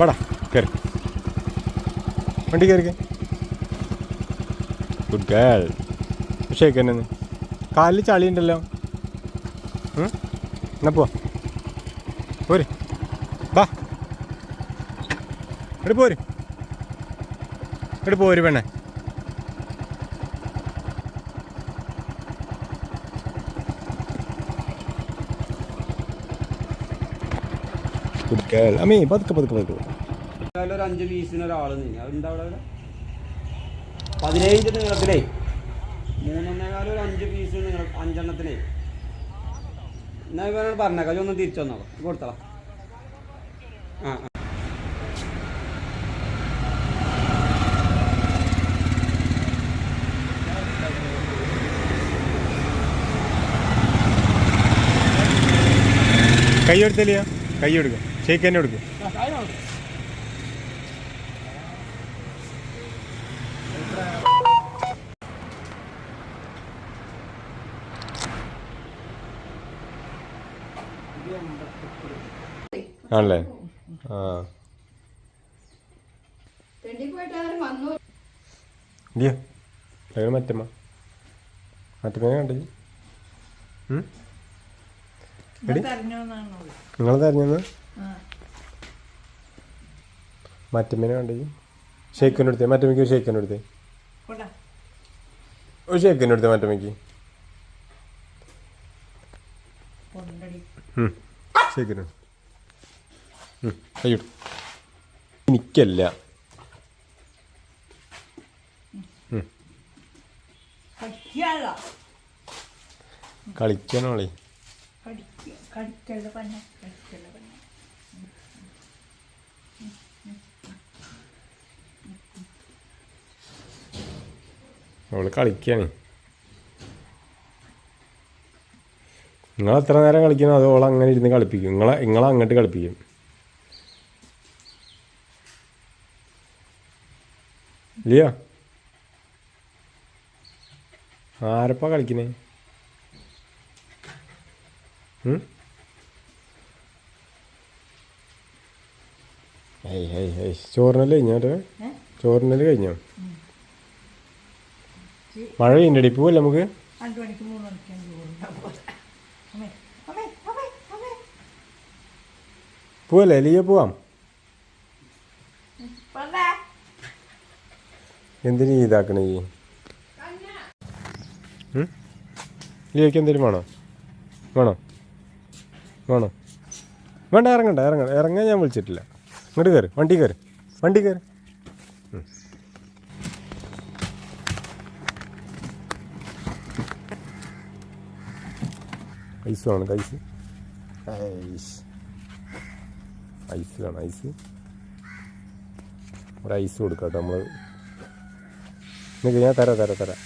വാടാ കയറി വണ്ടി കയറിക്കേ ഗുഡ് ഗേൾ പക്ഷേ തന്നെ കാലിൽ ചളി ഉണ്ടല്ലോ. ഉം? എന്നാ പോവാ. പോര്. ബാ. എടുപ്പോര് എടുപ്പോര് പെണ്ണേ. ഗുഡ് ഗേൾ അമ്മേ പതുക്കെ പതുക്കെ. പതുക്കെ ഒരു അഞ്ച് പീസിന് ഒരാൾ അവിടെ പതിനേഴ് നീളത്തിലേ. മൂന്നൊന്നേകാലം ഒരു അഞ്ച് പീസ് നിങ്ങൾ അഞ്ചെണ്ണത്തിലേ. എന്നാ ഇവരോട് പറഞ്ഞേക്കാം. ഒന്ന് തിരിച്ചു വന്നോ കൊടുത്തളാ. ആ. കൈ എടുത്തില്ല കൈ എടുക്കും. ഷേക്ക് തന്നെ കൊടുക്കും. ആണല്ലേ? ആ. മറ്റമ്മ. അയാൾ മറ്റമ്മ എടി നിങ്ങൾ തെരഞ്ഞെന്ന് മറ്റമ്മനെ കണ്ടേ ഷേക്കിന്റെ അടുത്തേ മറ്റമ്മയ്ക്ക് ഒരു ഷേക്കിന്റെ അടുത്തേ. ഒരു ഷേക്കിന്റെ അടുത്തേ മറ്റമ്മയ്ക്ക്. ഷേക്കിന് അയ്യോ എനിക്കല്ല. കളിക്കാനോളേ. അവൾ കളിക്കുകയാണ് നിങ്ങൾ എത്ര നേരം കളിക്കണം അത് ഓൾ അങ്ങനെ ഇരുന്ന് കളിപ്പിക്കും? നിങ്ങളെ നിങ്ങളെ അങ്ങോട്ട് കളിപ്പിക്കും. ഇല്ലയോ ആരപ്പാ കളിക്കണേ? ചോറിനല്ലേ കഴിഞ്ഞോട്ടെ ചോറിനല്ലേ കഴിഞ്ഞോ? മഴ പെയ്യണ്ടടി പോവല്ലേ നമുക്ക്? രണ്ടു മണിക്ക് മൂന്ന് മണിക്കാണ് പോവല്ലേ ലിയ പോവാം? എന്തിനീ ഇതാക്കണേ? ഈ ഉം? എന്തേലും എന്തെങ്കിലും വേണോ? വേണോ? വേണോ? വേണ്ട ഇറങ്ങണ്ട ഇറങ്ങണ്ട. ഇറങ്ങാൻ ഞാൻ വിളിച്ചിട്ടില്ല. ഇങ്ങോട്ട് കയറി വണ്ടി കയറി വണ്ടി കയറി. ഐസ് വേണം ഐസ്. Ice ice? വേണം ഐസ് ഒരു ഐസ് കൊടുക്കാം കേട്ടോ നമ്മൾ നിങ്ങൾക്ക് ഞാൻ തരാം തരാം തരാം.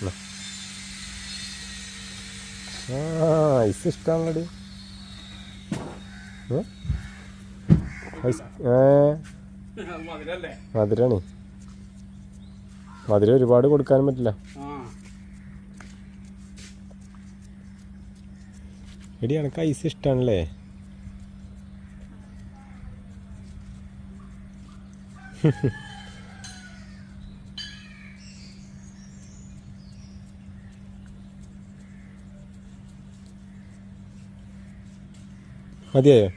ആ ഐസ് ഇഷ്ടമാണല്ലോടി? ഐസ് ഏ? മധുരാണ്. മധുരം ഒരുപാട് കൊടുക്കാനും പറ്റില്ല. എടി എനക്ക് ഐസ് ഇഷ്ടമാണല്ലേ മതിയായോ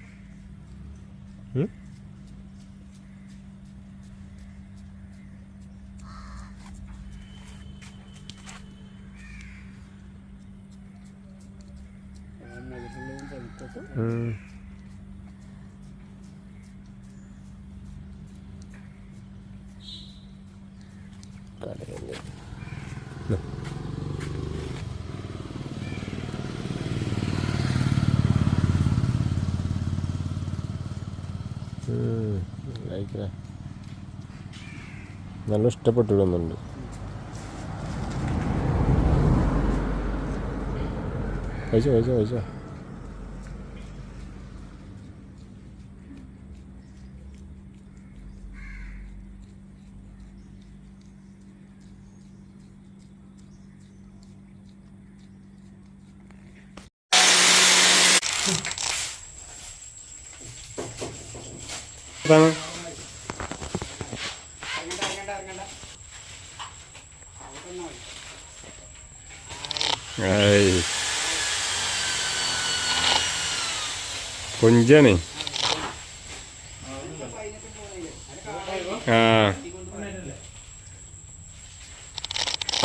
നല്ല ഇഷ്ടപ്പെട്ടിടുന്നുണ്ട്. പൈസ കഴിച്ചോ കഴിച്ചോ. അതാണ് കൊഞ്ചാണേ.